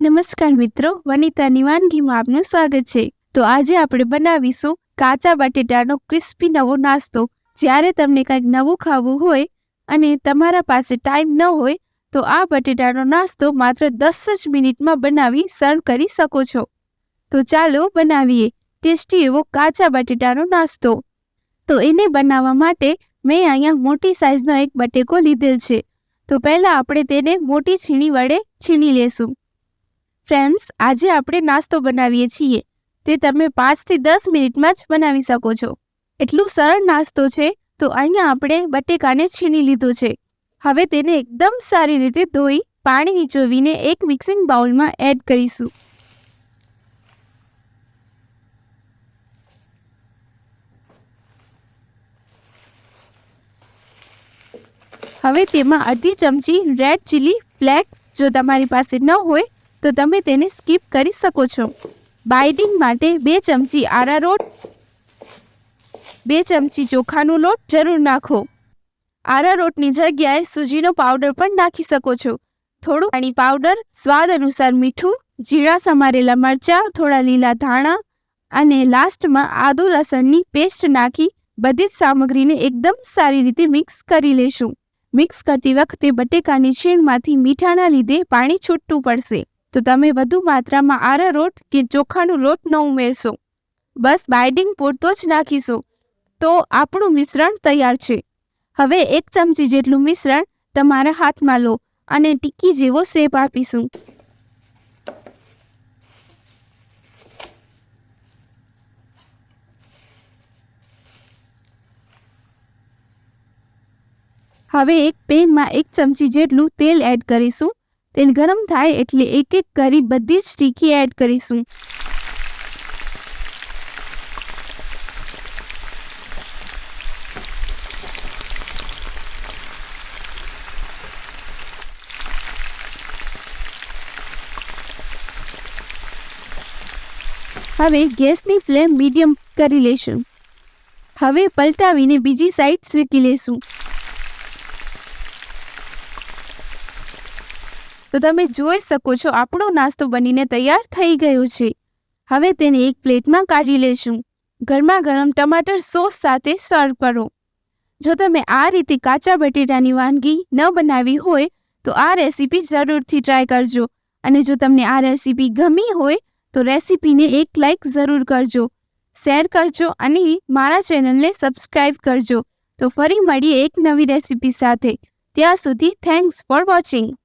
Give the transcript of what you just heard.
નમસ્કાર મિત્રો વનિતાની વાનગીમાં આપનું સ્વાગત છે. તો આજે આપણે બનાવીશું કાચા બટેટાનો ક્રિસ્પી નવો નાસ્તો. જ્યારે તમને કંઈક નવું ખાવું હોય અને તમારા પાસે ટાઈમ ન હોય, તો આ બટેટાનો નાસ્તો માત્ર દસ જ મિનિટમાં બનાવી સર્વ કરી શકો છો. તો ચાલો બનાવીએ ટેસ્ટી એવો કાચા બટેટાનો નાસ્તો. તો એને બનાવવા માટે મેં અહીંયા મોટી સાઇઝનો એક બટેકો લીધેલ છે. તો પહેલાં આપણે તેને મોટી છીણી વડે છીણી લેશું. ફ્રેન્ડ્સ, આજે આપણે નાસ્તો બનાવીએ છીએ. તે તમે પાંચથી દસ મિનિટમાં જ બનાવી શકો છો. એટલું સરળ નાસ્તો છે, તો અહીંયા આપણે બટેકાને છીણી લીધો છે. હવે તેને એકદમ સારી રીતે ધોઈ પાણી નીચોવીને એક મિક્સિંગ બાઉલમાં એડ કરીશું. હવે તેમાં અડધી ચમચી રેડ ચીલી ફ્લેક્સ જો તમારી પાસે ન હોય તો તમે તેને સ્કીપ કરી શકો છો. બાઇડિંગ માટે બે ચમચી આરારોટ બે ચમચી ચોખાનો લોટ જરૂર નાખો. આરારોટની જગ્યાએ સૂજીનો પાવડર પણ નાખી શકો છો. થોડું પાણી પાવડર, સ્વાદ અનુસાર મીઠું જીરા સમારેલા મરચાં, થોડા લીલા ધાણા અને લાસ્ટમાં આદુ લસણની પેસ્ટ નાખી બધી જ સામગ્રીને એકદમ સારી રીતે મિક્સ કરી લેશું. મિક્સ કરતી વખતે બટેકાની છીણમાંથી મીઠાના લીધે પાણી છૂટતું પડશે. તો તમે વધુ માત્રામાં આરારોટ કે ચોખાનું લોટ ન ઉમેરશો. બસ બાઇડિંગ પૂરતો જ નાખીશું. તો આપણું મિશ્રણ તૈયાર છે. હવે એક ચમચી જેટલું મિશ્રણ તમારા હાથમાં લો અને ટીકી જેવો શેપ આપીશું. હવે એક પેનમાં એક ચમચી જેટલું તેલ એડ કરીશું. તેલ ગરમ થાય એટલે એક એક કરી બધી જ ટીકી એડ કરીશું. હવે ગેસની ફ્લેમ મીડિયમ કરી લેશું. હવે પલટાવીને બીજી સાઈડ શેકી લેશું. તો તમે જોઈ શકો છો, આપણો નાસ્તો બનીને તૈયાર થઈ ગયો છે. હવે તેને એક પ્લેટમાં કાઢી લેશું. ગરમા ગરમ ટમાટર સોસ સાથે સર્વ કરો. જો તમે આ રીતે કાચા બટેટાની વાનગી ન બનાવી હોય, તો આ રેસીપી જરૂરથી ટ્રાય કરજો. અને જો તમને આ રેસીપી ગમી હોય, તો રેસીપીને એક લાઇક જરૂર કરજો. શેર કરજો અને મારા ચેનલને સબસ્ક્રાઇબ કરજો. તો ફરી મળીએ એક નવી રેસીપી સાથે. ત્યાં સુધી થેન્ક્સ ફોર વોચિંગ.